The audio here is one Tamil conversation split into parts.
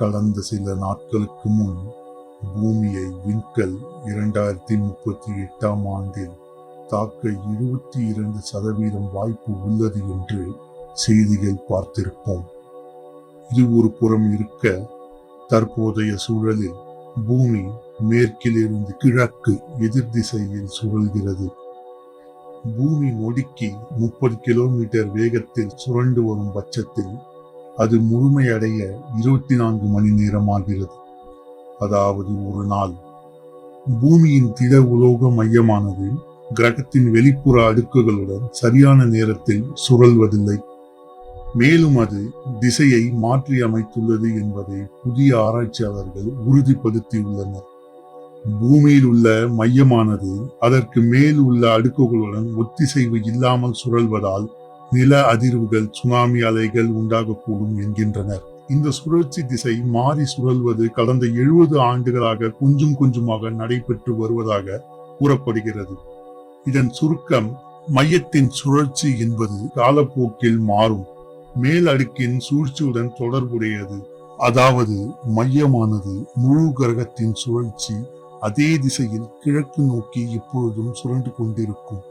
கடந்த சில நாட்களுக்கு முன் பூமியை விண்கல் இரண்டாயிரத்தி முப்பத்தி எட்டாம் ஆண்டில் தாக்க இருபத்தி இரண்டு சதவீதம் வாய்ப்பு உள்ளது என்று செய்திகள் பார்த்திருப்போம். இது ஒரு புறம் இருக்க தற்போதைய சூழலில் பூமி மேற்கிலிருந்து கிழக்கு எதிர் திசையில் சுழல்கிறது. பூமி நொடிக்கு முப்பது கிலோமீட்டர் வேகத்தில் சுரண்டு வரும் பட்சத்தில் அது முழுமையடைய இருபத்தி நான்கு மணி நேரம் ஆகிறது அதாவது ஒரு நாள். பூமியின் திட உலோக மையமானது கிரகத்தின் வெளிப்புற அடுக்குகளுடன் சரியான நேரத்தில் சுழல்வதில்லை. மேலும் அது திசையை மாற்றி அமைத்துள்ளது என்பதை புதிய ஆராய்ச்சியாளர்கள் உறுதிப்படுத்தியுள்ளனர். பூமியில் உள்ள மையமானது அதற்கு மேல் உள்ள அடுக்குகளுடன் ஒத்திசைவு இல்லாமல் சுழல்வதால் நில அதிர்வுகள் சுனாமி அலைகள் உண்டாகக்கூடும் என்கின்றனர். இந்த சுழற்சி திசை மாறி சுழல்வது கடந்த எழுபது ஆண்டுகளாக கொஞ்சம் கொஞ்சமாக நடைபெற்று வருவதாக கூறப்படுகிறது. இதன் சுருக்கம் மையத்தின் சுழற்சி என்பது காலப்போக்கில் மாறும். மேல் அடுக்கின் சூழ்ச்சியுடன் தொடர்புடையது. அதாவது மையமானது முழு கிரகத்தின் சுழற்சி அதே திசையில் கிழக்கு நோக்கி எப்பொழுதும் சுழன்று கொண்டிருக்கும்.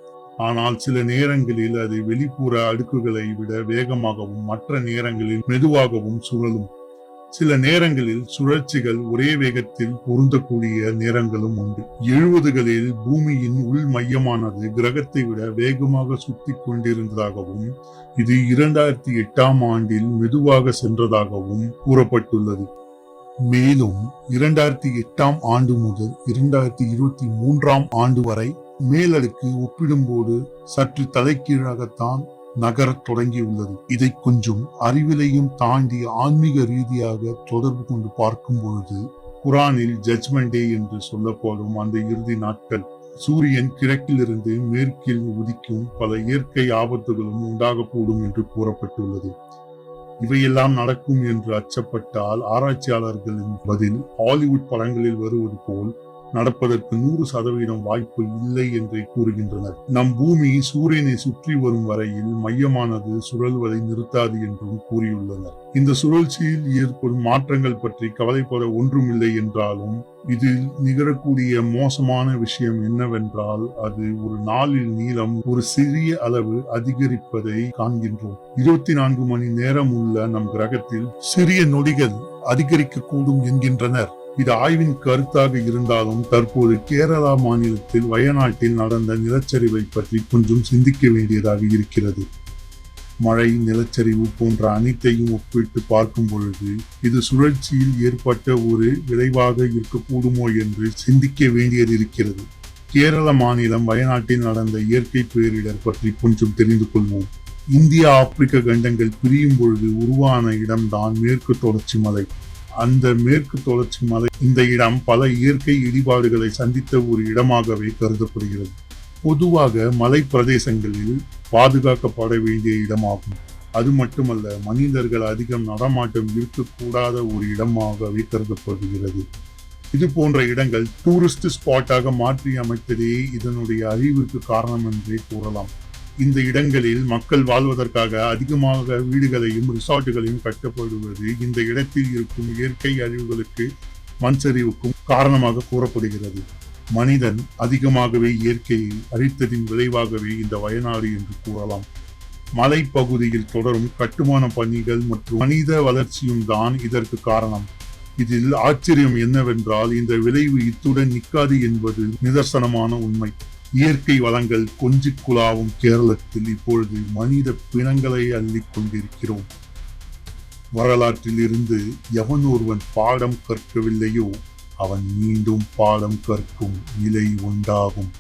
ஆனால் சில நேரங்களில் அது வெளிப்புற அடுக்குகளை விட வேகமாகவும் மற்ற நேரங்களில் மெதுவாகவும் சுழலும். சில நேரங்களில் சுழற்சிகள் ஒரே வேகத்தில் பொருந்தக்கூடிய நேரங்களும் உண்டு. எழுபதுகளில் பூமியின் உள் மையமானது கிரகத்தை விட வேகமாக சுத்தி கொண்டிருந்ததாகவும் இது இரண்டாயிரத்தி எட்டாம் ஆண்டில் மெதுவாக சென்றதாகவும் கூறப்பட்டுள்ளது. மேலும் இரண்டாயிரத்தி எட்டாம் ஆண்டு முதல் இரண்டாயிரத்தி இருபத்தி மூன்றாம் ஆண்டு வரை மேலடுக்கு ஒப்பிடும்போது சற்று தலைக்கீழாகத்தான் நகரத் தொடங்கியுள்ளது. இதை கொஞ்சம் அறிவிலையும் தாண்டி ஆன்மீக ரீதியாக தொடர்பு கொண்டு பார்க்கும் பொழுது குரானில் ஜட்மெண்ட் டே என்று சொல்லப்படும் அந்த இறுதி நாட்கள் சூரியன் கிழக்கிலிருந்து மேற்கில் உதிக்கும் பல இயற்கை ஆபத்துகளும் உண்டாகக்கூடும் என்று கூறப்பட்டுள்ளது. இவையெல்லாம் நடக்கும் என்று அச்சப்பட்டால் ஆராய்ச்சியாளர்களின் பதில் ஹாலிவுட் படங்களில் வருவது போல் நடப்பதற்கு நூறு சதவீதம் வாய்ப்பு இல்லை என்றே கூறுகின்றனர். நம் பூமி சூரியனை சுற்றி வரும் வரையில் மையமானது சுழல்வதை நிறுத்தாது என்றும் கூறியுள்ளனர். இந்த சுழற்சியில் ஏற்படும் மாற்றங்கள் பற்றி கவலைப்பட ஒன்றுமில்லை என்றாலும் இதில் நிகழக்கூடிய மோசமான விஷயம் என்னவென்றால் அது ஒரு நாளில் நீளம் ஒரு சிறிய அளவு அதிகரிப்பதை காண்கின்றோம். இருபத்தி நான்கு மணி நேரம் உள்ள நம் கிரகத்தில் சிறிய நொடிகள் அதிகரிக்க கூடும் என்கின்றனர். இது ஆய்வின் கருத்தாக இருந்தாலும் தற்போது கேரளா மாநிலத்தில் வயநாட்டில் நடந்த நிலச்சரிவை பற்றி கொஞ்சம் சிந்திக்க வேண்டியதாக இருக்கிறது. மழை நிலச்சரிவு போன்ற அனைத்தையும் ஒப்பிட்டு பார்க்கும் பொழுது இது சுழற்சியில் ஏற்பட்ட ஒரு விளைவாக இருக்கக்கூடுமோ என்று சிந்திக்க வேண்டியது இருக்கிறது. கேரள மாநிலம் வயநாட்டில் நடந்த இயற்கை பேரிடர் பற்றி கொஞ்சம் தெரிந்து கொள்வோம். இந்தியா ஆப்பிரிக்க கண்டங்கள் பிரியும் பொழுது உருவான இடம்தான் மேற்கு தொடர்ச்சி மலை. அந்த மேற்கு தொடர்ச்சி மலை இந்த இடம் பல இயற்கை இடிபாடுகளை சந்தித்த ஒரு இடமாகவே கருதப்படுகிறது. பொதுவாக மலை பிரதேசங்களில் பாதுகாக்கப்பட வேண்டிய இடமாகும். அது மட்டுமல்ல மனிதர்கள் அதிகம் நடமாட்டம் இருக்கக்கூடாத ஒரு இடமாகவே கருதப்படுகிறது. இது போன்ற இடங்கள் டூரிஸ்ட் ஸ்பாட்டாக மாற்றி அமைத்ததே இதனுடைய அறிவிற்கு காரணம் என்றே கூறலாம். இந்த இடங்களில் மக்கள் வாழ்வதற்காக அதிகமாக வீடுகளையும் ரிசார்ட்டுகளையும் கட்டப்படுவது இந்த இடத்தில் இருக்கும் இயற்கை அழிவுகளுக்கு மண் சரிவுக்கும் காரணமாக கூறப்படுகிறது. மனிதன் அதிகமாகவே இயற்கையை அழித்ததின் விளைவாகவே இந்த வயநாடு என்று கூறலாம். மலைப்பகுதியில் தொடரும் கட்டுமான பணிகள் மற்றும் மனித வளர்ச்சியும் தான் இதற்கு காரணம். இதில் ஆச்சரியம் என்னவென்றால் இந்த விளைவு இத்துடன் நிற்காது என்பது நிதர்சனமான உண்மை. இயற்கை வளங்கள் கொஞ்சி குழாவும் கேரளத்தில் இப்பொழுது மனித பிணங்களை அள்ளி கொண்டிருக்கிறோம். வரலாற்றில் இருந்து எவன் ஒருவன் பாடம் கற்கவில்லையோ அவன் மீண்டும் பாடம் கற்கும் நிலை உண்டாகும்.